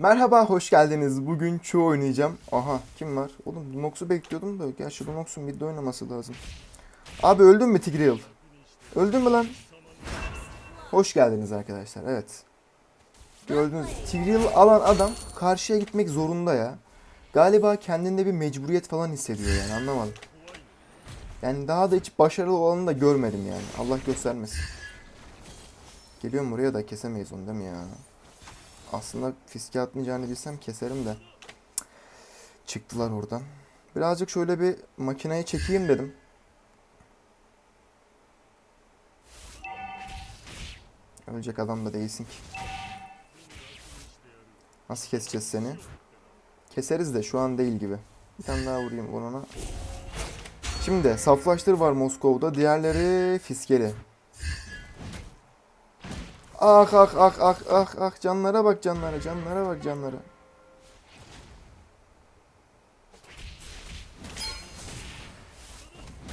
Merhaba, hoş geldiniz. Bugün çoğu oynayacağım. Aha, kim var? Oğlum Lunox'u bekliyordum da. Gerçi Lunox'un midde oynaması lazım. Abi öldün mü Tigreal? Öldün mü lan? Hoş geldiniz arkadaşlar, evet. Gördünüz, Tigreal alan adam karşıya gitmek zorunda ya. Galiba kendinde bir mecburiyet falan hissediyor yani, anlamadım. Yani daha da hiç başarılı olanı da görmedim yani. Allah göstermesin. Geliyorum buraya da kesemeyiz onu değil mi ya? Aslında fiske atmayacağını bilsem keserim de. Çıktılar oradan. Birazcık şöyle bir makineye çekeyim dedim. Ölecek adam da değilsin ki. Nasıl keseceğiz seni? Keseriz de şu an değil gibi. Bir tane daha vurayım ona. Şimdi saflaştır var Moskova'da. Diğerleri fiskeli. Ah ah ah ah ah ah canlara bak canlara canlara bak canlara.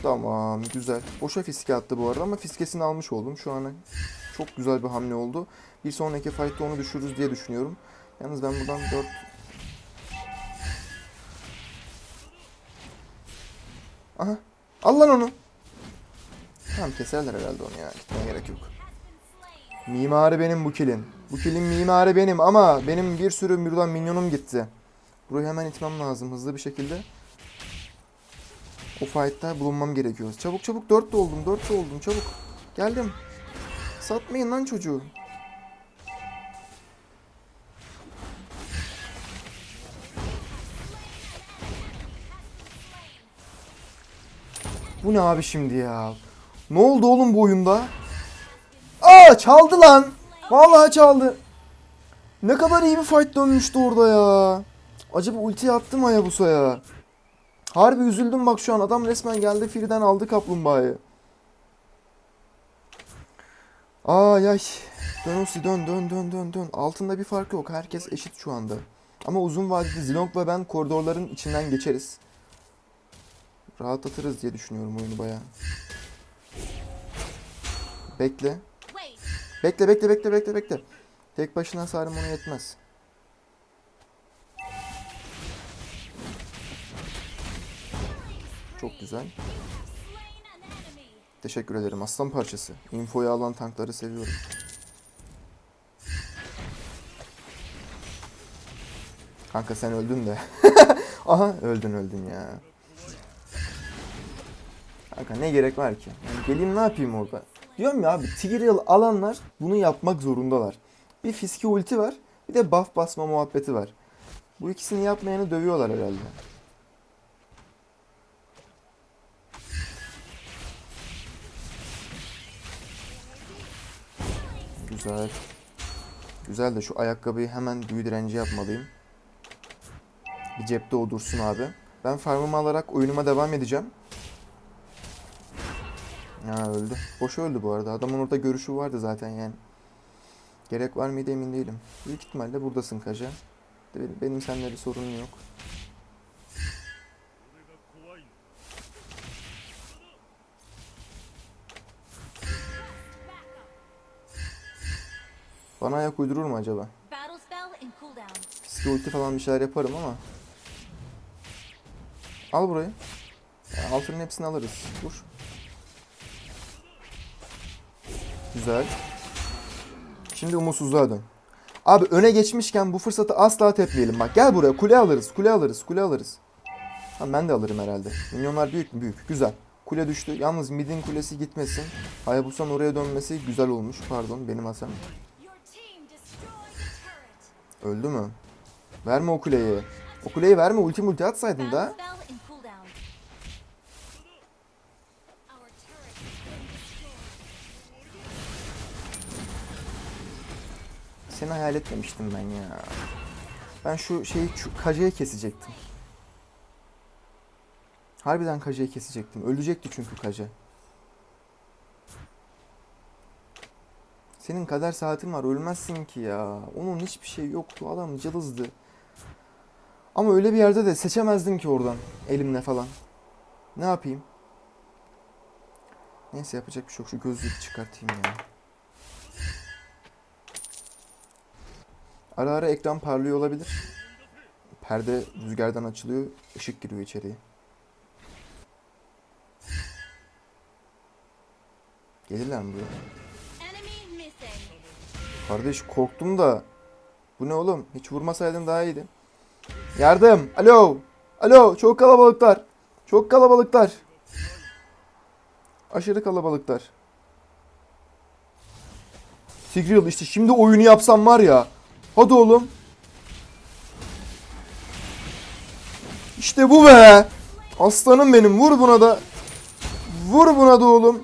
Tamam güzel. Boşa fiske attı bu arada ama fiskesini almış oldum. Şu an çok güzel bir hamle oldu. Bir sonraki fight'ta onu düşürürüz diye düşünüyorum. Yalnız ben buradan 4 Aha. Al lan onu. Tamam keserler herhalde onu ya. Gitmeye gerek yok. Mimarı benim bu kilin. Bu kilin mimarı benim ama benim bir sürü buradan minyonum gitti. Burayı hemen itmem lazım hızlı bir şekilde. O fight'ta bulunmam gerekiyor. Çabuk çabuk 4 de oldum 4 de oldum çabuk. Geldim. Satmayın lan çocuğu. Bu ne abi şimdi ya? Ne oldu oğlum bu oyunda? Aa çaldı lan. Vallahi çaldı. Ne kadar iyi bir fight dönmüştü orada ya. Acaba ulti attı mı Hayabusa'ya? Harbi üzüldüm bak şu an. Adam resmen geldi Firi'den aldı kaplumbağayı. Ay ay. Dön Osi dön dön dön dön dön. Altında bir fark yok. Herkes eşit şu anda. Ama uzun vadede Zilong ve ben koridorların içinden geçeriz. Rahatlatırız diye düşünüyorum oyunu bayağı. Bekle. Bekle bekle bekle bekle bekle. Tek başına hasarım ona yetmez. Çok güzel. Teşekkür ederim aslan parçası. Infoyu alan tankları seviyorum. Kanka sen öldün de. Aha öldün öldün ya. Kanka ne gerek var ki? Yani geleyim ne yapayım orada? Diyorum ya abi Tigreal alanlar bunu yapmak zorundalar. Bir fiski ulti var bir de buff basma muhabbeti var. Bu ikisini yapmayanı dövüyorlar herhalde. Güzel. Güzel de şu ayakkabıyı hemen büyü direnci yapmalıyım. Bir cepte o dursun abi. Ben farmımı alarak oyunuma devam edeceğim. Ha öldü. Boş öldü bu arada. Adamın orada görüşü vardı zaten yani. Gerek var mıydı emin değilim. Büyük ihtimalle buradasın Kaja. Benim, seninle bir sorunum yok. Bana ayak uydurur mu acaba? Fiske ulti falan bir şeyler yaparım ama. Al burayı. Ya, altının hepsini alırız. Vur. Güzel. Şimdi umutsuzluğa dön. Abi öne geçmişken bu fırsatı asla tepmeyelim. Bak gel buraya kule alırız, kule alırız, kule alırız. Ha, ben de alırım herhalde. Minyonlar büyük mü? Büyük. Güzel. Kule düştü. Yalnız midin kulesi gitmesin. Hayabusa'nın oraya dönmesi güzel olmuş. Pardon benim turret. Öldü mü? Verme o kuleyi. O kuleyi verme. Ulti multi atsaydın da. Seni hayal etmemiştim ben ya. Ben şu şeyi şu kacayı kesecektim. Harbiden kacayı kesecektim. Ölecekti çünkü kaca. Senin kader saatin var. Ölmezsin ki ya. Onun hiçbir şey yoktu. Adam cılızdı. Ama öyle bir yerde de seçemezdim ki oradan. Elimle falan. Ne yapayım? Neyse yapacak bir şey yok. Şu gözlüğü çıkartayım ya. Ara ara ekran parlıyor olabilir. Perde rüzgardan açılıyor. ışık giriyor içeriye. Gelirler mi buraya? Kardeş korktum da. Bu ne oğlum? Hiç vurmasaydın daha iyiydi. Yardım. Alo. Alo. Çok kalabalıklar. Çok kalabalıklar. Aşırı kalabalıklar. Tigreal işte şimdi oyunu yapsam var ya. Hadi oğlum. İşte bu be. Aslanım benim. Vur buna da. Vur buna da oğlum.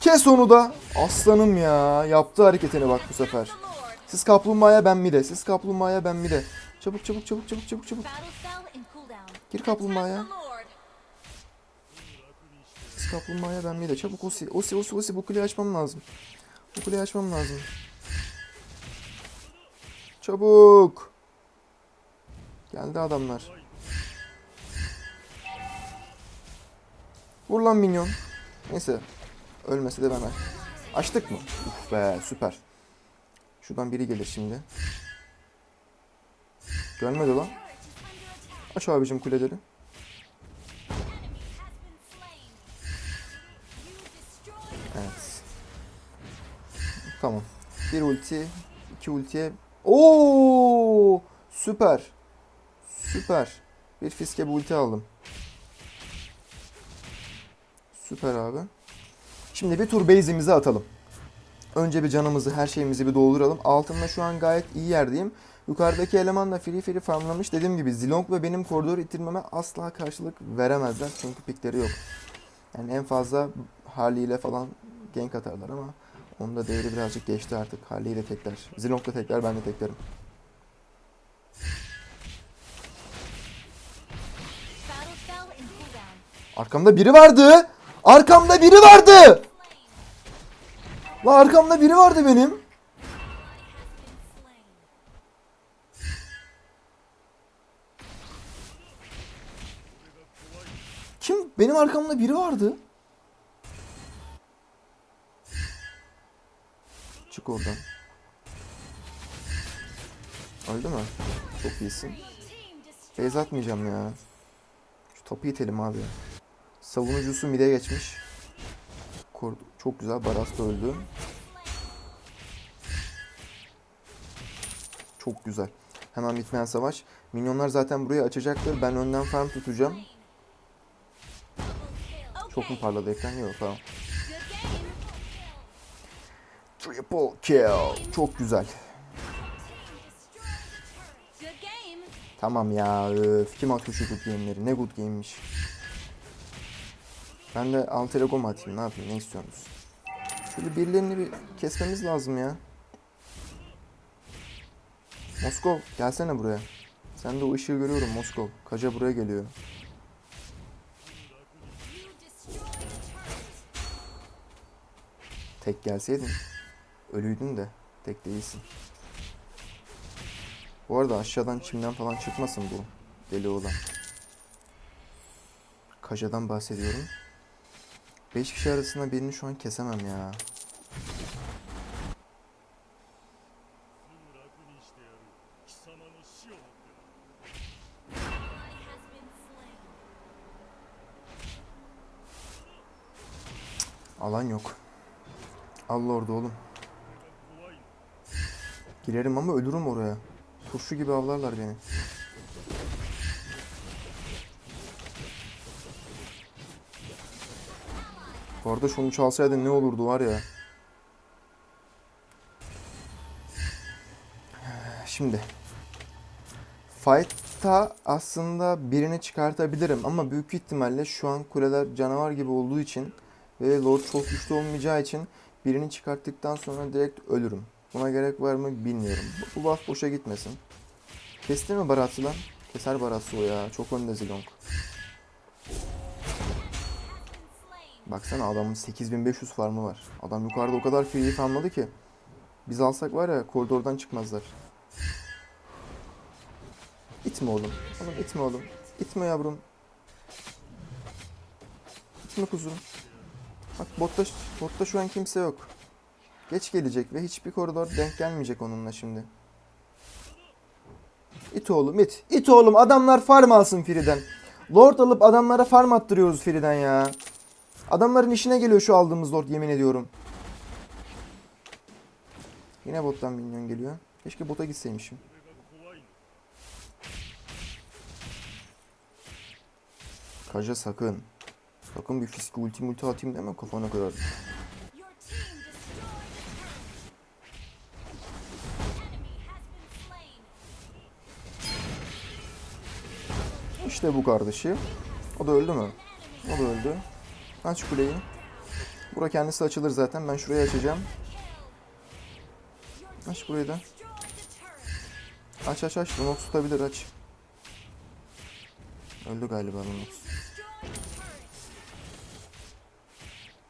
Kes onu da. Aslanım ya. Yaptı hareketini bak bu sefer. Siz kaplumbağaya ben mi de. Siz kaplumbağaya ben mi de. Çabuk çabuk çabuk çabuk çabuk çabuk. Gir kaplumbağaya. Siz kaplumbağaya ben mi de. Çabuk osi. Osi osi osi bu kuleyi açmam lazım. Bu kuleyi açmam lazım. Çabuk. Geldi adamlar. Vur lan minyon. Neyse. Ölmese de ben aç. Açtık mı? Uf be süper. Şuradan biri gelir şimdi. Görmedi lan. Aç abicim kuleleri. Evet. Tamam. Bir ulti, iki ultiye. Oo! Süper. Süper. Bir fiske bir ulti aldım. Süper abi. Şimdi bir tur base'imizi atalım. Önce bir canımızı, her şeyimizi bir dolduralım. Altında şu an gayet iyi yerdeyim. Yukarıdaki eleman da free free farmlamış. Dediğim gibi Zilong ve benim koridoru itirmeme asla karşılık veremezler. Çünkü pikleri yok. Yani en fazla Harley ile falan gank atarlar ama onun da değeri birazcık geçti artık. Harley ile tekler. Zilong da tekler, ben de teklerim. Arkamda biri vardı. Arkamda biri vardı. La arkamda biri vardı benim. Kim? Benim arkamda biri vardı. Çık oradan. Öldü mü? Çok iyisin. Beyz atmayacağım ya. Şu topu itelim abi. Savunucusu mide geçmiş. Kor- Çok güzel. Baras da öldü. Çok güzel. Hemen bitmeyen savaş. Minyonlar zaten burayı açacaktır. Ben önden farm tutacağım. Çok mu parladı ekran? Yok tamam. Good game. Triple kill. Çok güzel. Tamam ya. Öf. Kim atıyor şu good game'leri? Ne good game'miş. Ben de alter ego atayım? Ne yapayım? Ne istiyorsunuz? Şöyle birilerini bir kesmemiz lazım ya. Moskov gelsene buraya. Sen de o ışığı görüyorum Moskov. Kaca buraya geliyor. Tek gelseydin. Ölüydün de. Tek değilsin. Bu arada aşağıdan çimden falan çıkmasın bu deli olan. Kaja'dan bahsediyorum. 5 kişi arasında birini şu an kesemem ya. Alan yok. Allah orada oğlum. Girerim ama ölürüm oraya. Turşu gibi avlarlar beni. Bu arada şunu çalsaydın ne olurdu var ya. Şimdi. Fight'ta aslında birini çıkartabilirim ama büyük ihtimalle şu an kuleler canavar gibi olduğu için ve Lord çok güçlü olmayacağı için birini çıkarttıktan sonra direkt ölürüm. Buna gerek var mı bilmiyorum. Bu, bu buff boşa gitmesin. Kesti mi Barat'ı lan? Keser Barat'ı o ya. Çok önde Zilong. Baksana adamın 8500 farmı var. Adam yukarıda o kadar free farmladı ki. Biz alsak var ya koridordan çıkmazlar. İtme oğlum. Oğlum itme oğlum. İtme yavrum. İtme kuzum. Bak botta, botta şu an kimse yok. Geç gelecek ve hiçbir koridor denk gelmeyecek onunla şimdi. İt oğlum it. İt oğlum adamlar farm alsın Friden. Lord alıp adamlara farm attırıyoruz Friden ya. Adamların işine geliyor şu aldığımız Lord yemin ediyorum. Yine bottan minyon geliyor. Keşke bota gitseymişim. Kaja sakın. Sakın bir fiske ulti multi atayım deme kafana kadar. İşte bu kardeşi. O da öldü mü? O da öldü. Aç kuleyi. Bura kendisi açılır zaten. Ben şurayı açacağım. Aç burayı da. Aç aç aç. Lunox tutabilir aç. Öldü galiba Lunox.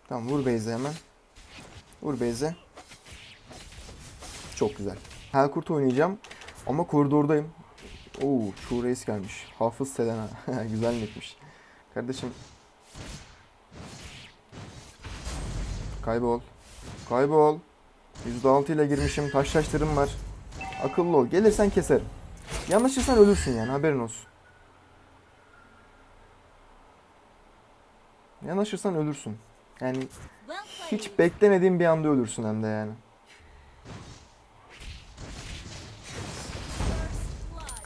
Tamam vur Beyze hemen. Vur Beyze. Çok güzel. Helkurt oynayacağım. Ama koridordayım. Oo, şu reis gelmiş. Hafız Selena. güzel nickmiş. Kardeşim. Kaybol. Kaybol. %6 ile girmişim. Taşlaştırım var. Akıllı ol. Gelirsen keserim. Yanlışırsan ölürsün yani haberin olsun. Yanaşırsan ölürsün. Yani hiç beklemediğin bir anda ölürsün hem de yani.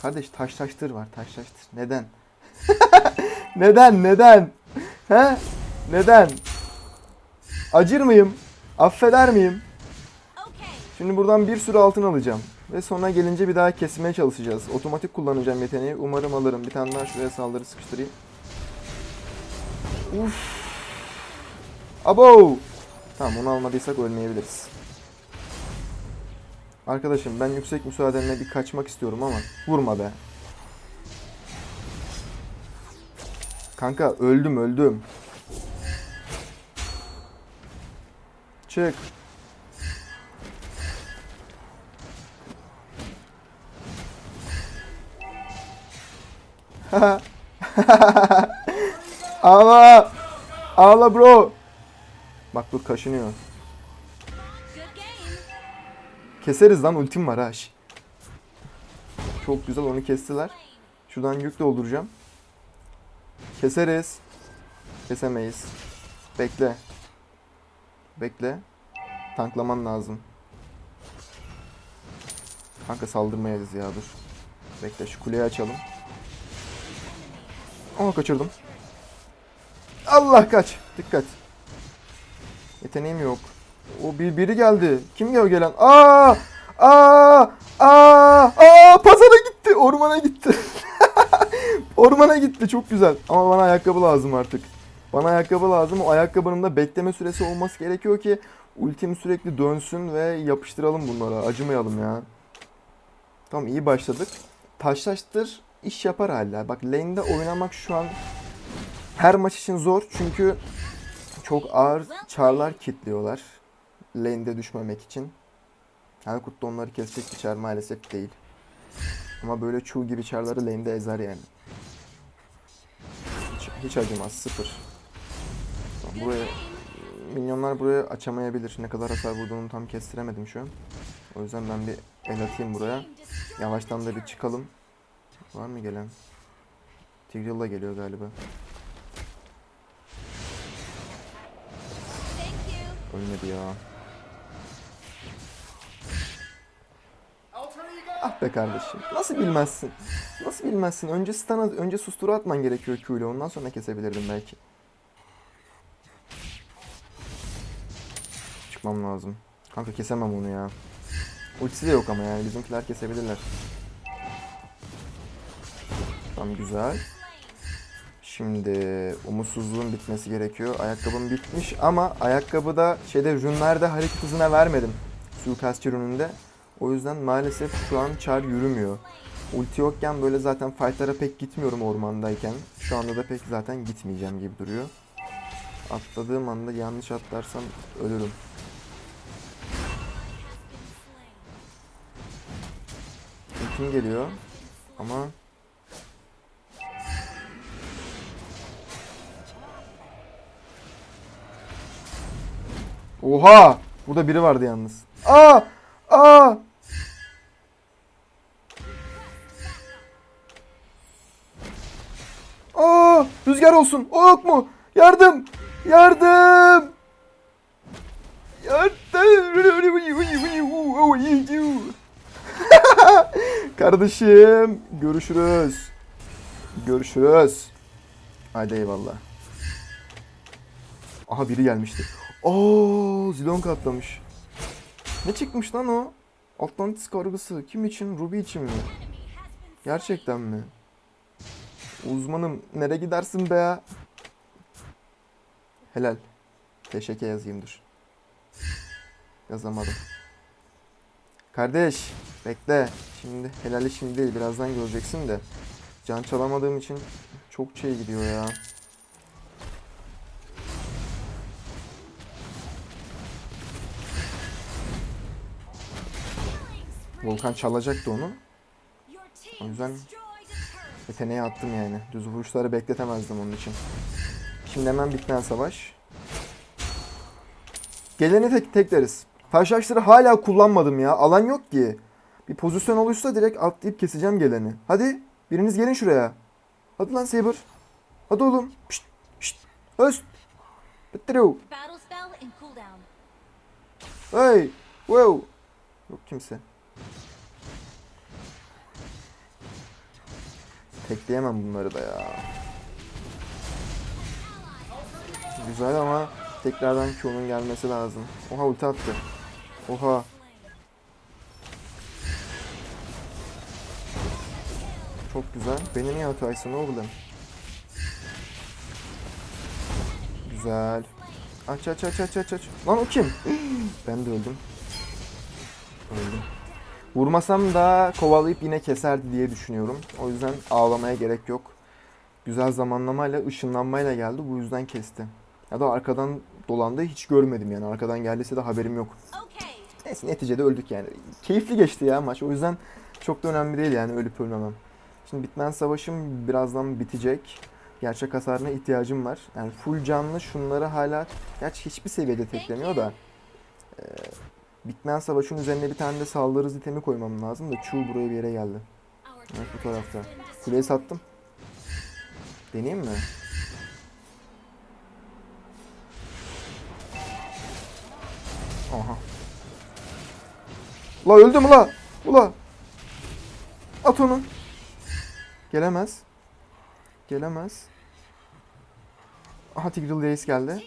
Kardeş taş taştır var taş taştır. Neden? neden neden? He? Neden? Acır mıyım? Affeder miyim? Şimdi buradan bir sürü altın alacağım. Ve sona gelince bir daha kesmeye çalışacağız. Otomatik kullanacağım yeteneği. Umarım alırım. Bir tane daha şuraya saldırı sıkıştırayım. Uf. Abo. Tamam onu almadıysak ölmeyebiliriz. Arkadaşım ben yüksek müsaadenle bir kaçmak istiyorum ama vurma be. Kanka öldüm öldüm. Çık. Ağla. Ağla bro. Bak dur kaşınıyor. Keseriz lan ultim var ha. Çok güzel onu kestiler. Şuradan yük dolduracağım. Keseriz. Kesemeyiz. Bekle. Bekle. Tanklaman lazım. Kanka saldırmayız ya dur. Bekle şu kuleyi açalım. Aa kaçırdım. Allah kaç. Dikkat. Yeteneğim yok. O bir biri geldi. Kim o gelen? Aa! Aa! Aa! Aa! Pazara gitti. Ormana gitti. Ormana gitti. Çok güzel. Ama bana ayakkabı lazım artık. Bana ayakkabı lazım. O ayakkabının da bekleme süresi olması gerekiyor ki ultim sürekli dönsün ve yapıştıralım bunlara. Acımayalım ya. Tamam iyi başladık. Taşlaştır iş yapar hala. Bak lane'de oynamak şu an her maç için zor çünkü çok ağır çarlar kitliyorlar. Lane'de düşmemek için. Helkut da onları kesecek bir çar maalesef değil. Ama böyle çuğ gibi çarları lane'de ezer yani. Hiç, hiç acımaz sıfır. Buraya minyonlar buraya açamayabilir. Ne kadar hasar vurduğunu tam kestiremedim şu an. O yüzden ben bir el atayım buraya. Yavaştan da bir çıkalım. Var mı gelen? Tigreal da geliyor galiba. Ölmedi ya. Ah be kardeşim. Nasıl bilmezsin? Nasıl bilmezsin? Önce stun önce susturu atman gerekiyor Q. Ondan sonra kesebilirdim belki. Çıkmam lazım. Kanka kesemem onu ya. Ultisi de yok ama yani bizimkiler kesebilirler. Tamam güzel. Şimdi umutsuzluğun bitmesi gerekiyor. Ayakkabım bitmiş ama ayakkabıda şeyde rünlerde hareket hızına vermedim. Suikastçı rününde. O yüzden maalesef şu an çar yürümüyor. Ulti yokken böyle zaten fightlara pek gitmiyorum ormandayken. Şu anda da pek zaten gitmeyeceğim gibi duruyor. Atladığım anda yanlış atlarsam ölürüm. Ultim geliyor ama Oha! Burada biri vardı yalnız. Aa! Aa! Aa! Rüzgar olsun. O yok mu? Yardım! Yardım! Yardım! Kardeşim görüşürüz. Görüşürüz. Haydi eyvallah. Aha biri gelmişti. Oo, Zilonka atlamış. Ne çıkmış lan o? Atlantis kargısı. Kim için? Ruby için mi? Gerçekten mi? Uzmanım nereye gidersin be? Helal. Teşekkür yazayım dur. Yazamadım. Kardeş bekle. Şimdi helali şimdi değil birazdan göreceksin de. Can çalamadığım için çok şey gidiyor ya. Volkan çalacaktı onu. O yüzden yeteneğe attım yani. Düz vuruşları bekletemezdim onun için. Şimdi hemen bitmeyen savaş. Geleni tek tekleriz. Taşlaştırı hala kullanmadım ya. Alan yok ki. Bir pozisyon olursa direkt atlayıp keseceğim geleni. Hadi biriniz gelin şuraya. Hadi lan Saber. Hadi oğlum. Pişt, pişt. İn cooldown. Hey. Wow. Yok kimse. Tekleyemem bunları da ya. Güzel ama tekrardan Q'nun gelmesi lazım. Oha ulti attı. Oha. Çok güzel. Beni niye ataysın oğlum? Güzel. Aç aç aç aç aç aç. Lan o kim? ben de öldüm. Öldüm. Vurmasam da kovalayıp yine keserdi diye düşünüyorum. O yüzden ağlamaya gerek yok. Güzel zamanlamayla, ışınlanmayla geldi. Bu yüzden kesti. Ya da arkadan dolandı hiç görmedim yani. Arkadan geldiyse de haberim yok. Neyse neticede öldük yani. Keyifli geçti ya maç. O yüzden çok da önemli değil yani ölüp ölmemem. Şimdi bitmen savaşım birazdan bitecek. Gerçek hasarına ihtiyacım var. Yani full canlı şunları hala gerçi hiçbir seviyede teklemiyor da. Ee, bitmen savaşın üzerine bir tane de saldırı itemi koymam lazım da Chu buraya bir yere geldi. Evet bu tarafta. Kuleyi sattım. Deneyeyim mi? Aha. La öldü mü la? Ula. At onu. Gelemez. Gelemez. Aha Tigreal Reis geldi.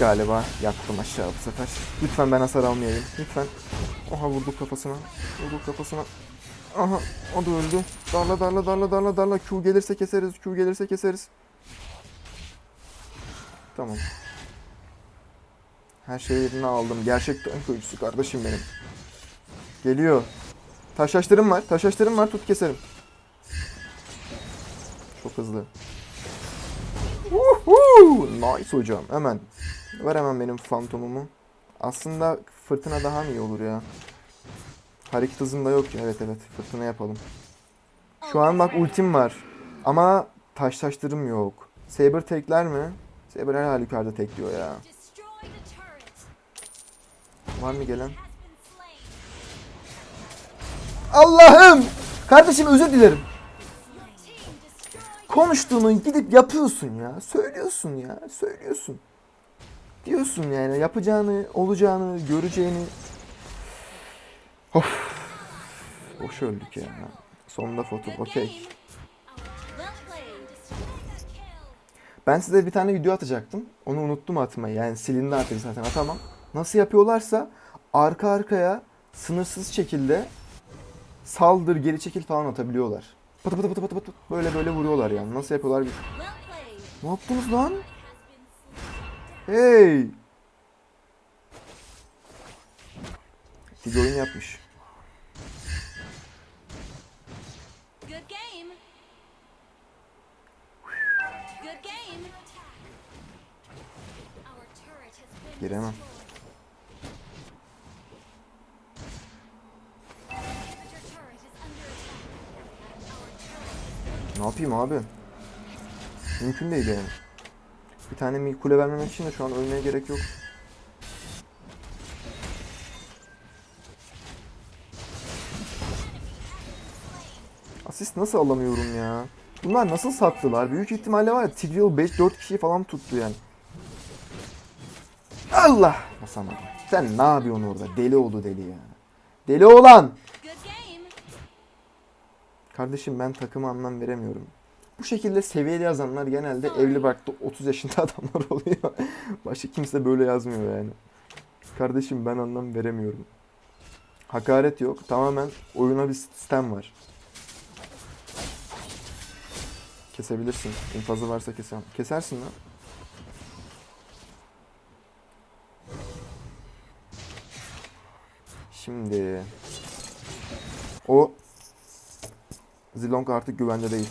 Galiba yattım aşağı bu sefer. Lütfen ben hasar almayayım. Lütfen. Oha vurduk kafasına. Vurduk kafasına. Aha o da öldü. Darla darla darla darla darla. Q gelirse keseriz. Q gelirse keseriz. Tamam. Her şeyi yerine aldım. Gerçek tank oyuncusu kardeşim benim. Geliyor. Taşlaştırım var. Taşlaştırım var. Tut keserim. Çok hızlı. Woohoo! Nice hocam. Hemen. Ver hemen benim fantomumu. Aslında fırtına daha mı iyi olur ya? Hareket hızım da yok ya. Evet evet. Fırtına yapalım. Şu an bak ultim var. Ama taş taştırım yok. Saber tekler mi? Saber her halükarda tekliyor ya. Var mı gelen? Allah'ım! Kardeşim özür dilerim. Konuştuğunu gidip yapıyorsun ya. Söylüyorsun ya. Söylüyorsun. Diyorsun yani yapacağını, olacağını, göreceğini. Of. Boş öldük ya. Sonunda foto. Okey. Ben size bir tane video atacaktım. Onu unuttum atmayı. Yani silindi artık zaten atamam. Nasıl yapıyorlarsa arka arkaya sınırsız şekilde saldır, geri çekil falan atabiliyorlar. Pıtı pıtı pıtı pıtı pıtı böyle böyle vuruyorlar yani. Nasıl yapıyorlar bir... Ne yaptınız lan? Hey! Tig oyun yapmış. Giremem. Ne yapayım abi? Mümkün değil yani. Bir tane mi kule vermemek için de şu an ölmeye gerek yok. Asist nasıl alamıyorum ya? Bunlar nasıl sattılar? Büyük ihtimalle var ya Tigreal 5-4 kişiyi falan tuttu yani. Allah! Basamadım. Sen ne yapıyorsun orada? Deli oldu deli ya. Deli olan! Kardeşim ben takıma anlam veremiyorum. Bu şekilde seviyeli yazanlar genelde evli barklı 30 yaşında adamlar oluyor. Başka kimse böyle yazmıyor yani. Kardeşim ben anlam veremiyorum. Hakaret yok. Tamamen oyuna bir sistem var. Kesebilirsin. İnfazı varsa kesem. Kesersin lan. Şimdi o Zilong artık güvende değil.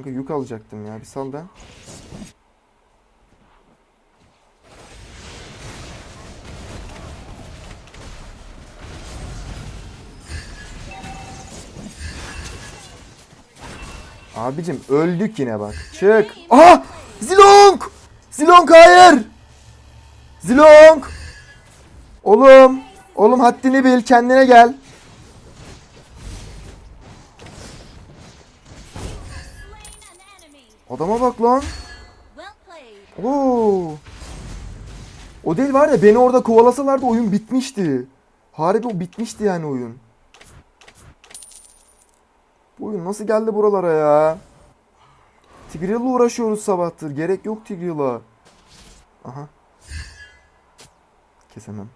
Kanka yük alacaktım ya bir sal da. Abicim öldük yine bak. Çık. Aha! Zilong! Zilong hayır! Zilong! Oğlum! Oğlum haddini bil, kendine gel. Adama bak lan. Oo. O değil var ya beni orada kovalasalardı oyun bitmişti. Harbi o bitmişti yani oyun. Bu oyun nasıl geldi buralara ya? Tigreal'la uğraşıyoruz sabahtır. Gerek yok Tigreal'a. Aha. Kesemem.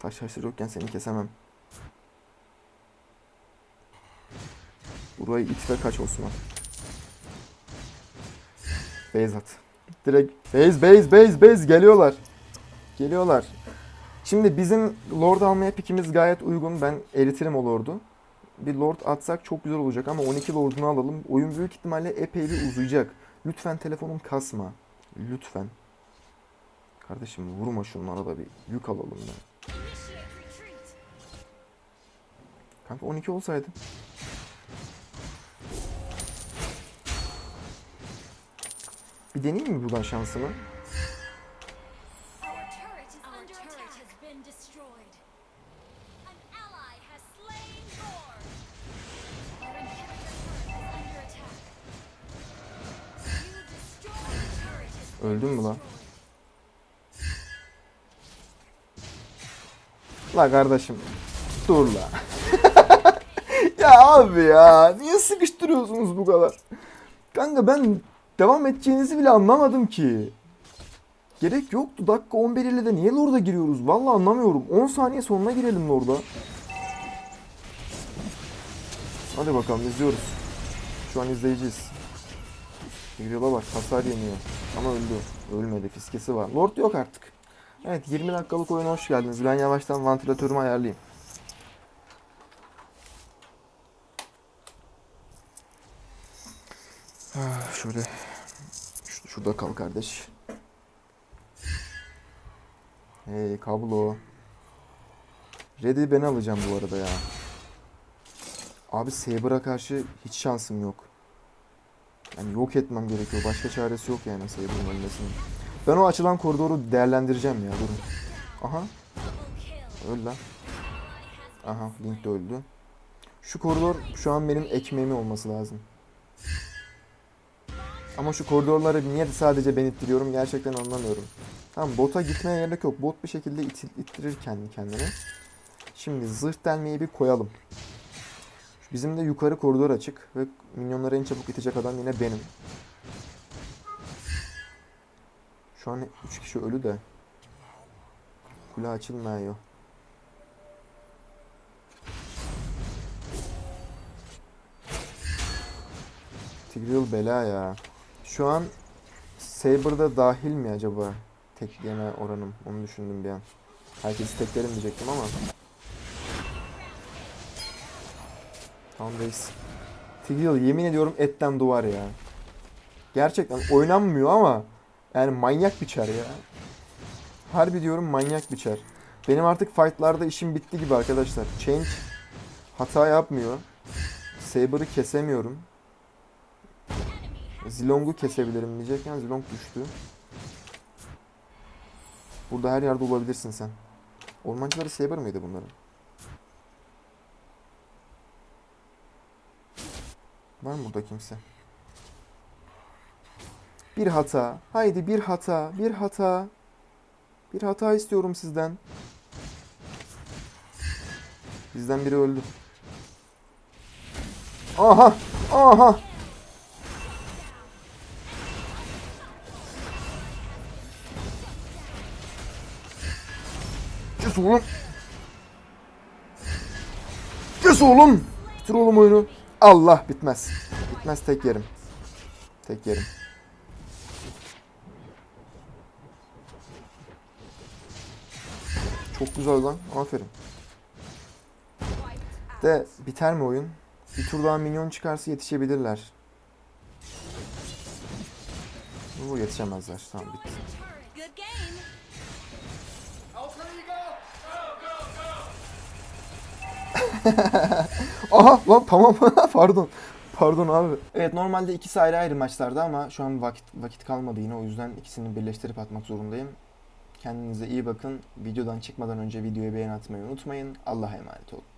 Taş taşları yokken seni kesemem. Burayı ve kaç Osman. Base at. Direkt base base base base geliyorlar. Geliyorlar. Şimdi bizim Lord almaya pikimiz gayet uygun. Ben eritirim o Lord'u. Bir Lord atsak çok güzel olacak ama 12 Lord'unu alalım. Oyun büyük ihtimalle epey bir uzayacak. Lütfen telefonum kasma. Lütfen. Kardeşim vurma şunlara da bir yük alalım ya. Kanka 12 olsaydı. Destroyed the turret. has been Öldün mü lan? La kardeşim. Dur la. ya abi ya. Niye sıkıştırıyorsunuz bu kadar? Kanka ben devam edeceğinizi bile anlamadım ki. Gerek yoktu. Dakika 11 ile de niye Lord'a giriyoruz? Vallahi anlamıyorum. 10 saniye sonuna girelim Lord'a. Hadi bakalım izliyoruz. Şu an izleyeceğiz. Tigreal'a bak hasar yemiyor. Ama öldü. Ölmedi. Fiskesi var. Lord yok artık. Evet 20 dakikalık oyuna hoş geldiniz. Ben yavaştan vantilatörümü ayarlayayım. Şöyle Şu- şurada kal kardeş. Hey kablo. Red'i ben alacağım bu arada ya. Abi Saber'a karşı hiç şansım yok. Yani yok etmem gerekiyor. Başka çaresi yok yani Saber'ın ölmesinin. Ben o açılan koridoru değerlendireceğim ya durun. Aha öl lan. Aha Link de öldü. Şu koridor şu an benim ekmeğimi olması lazım. Ama şu koridorları niye sadece ben ittiriyorum gerçekten anlamıyorum. Tamam bota gitmeye gerek yok. Bot bir şekilde itil- ittirir kendi kendine. Şimdi zırh delmeyi bir koyalım. Bizim de yukarı koridor açık ve minyonları en çabuk itecek adam yine benim. Şu an 3 kişi ölü de. Kule açılmıyor. Tigreal bela ya. Şu an Saber'da dahil mi acaba tekleme oranım? Onu düşündüm bir an. Herkesi teklerim diyecektim ama. Tamam reis. Tigreal yemin ediyorum etten duvar ya. Gerçekten oynanmıyor ama yani manyak biçer ya. Harbi diyorum manyak biçer. Benim artık fightlarda işim bitti gibi arkadaşlar. Change hata yapmıyor. Saber'ı kesemiyorum. Zilong'u kesebilirim diyecekken Zilong düştü. Burada her yerde olabilirsin sen. Ormancıları Saber mıydı bunların? Var mı burada kimse? Bir hata. Haydi bir hata. Bir hata. Bir hata istiyorum sizden. Bizden biri öldü. Aha! Aha! Kes oğlum. Kes oğlum. Bitir oğlum oyunu. Allah bitmez. Bitmez tek yerim. Tek yerim. Çok güzel lan. Aferin. De biter mi oyun? Bir tur daha minyon çıkarsa yetişebilirler. Bu yetişemezler. Tamam bitti. Aha lan tamam pardon. Pardon abi. Evet normalde ikisi ayrı ayrı maçlarda ama şu an vakit vakit kalmadı yine o yüzden ikisini birleştirip atmak zorundayım. Kendinize iyi bakın. Videodan çıkmadan önce videoya beğeni atmayı unutmayın. Allah'a emanet olun.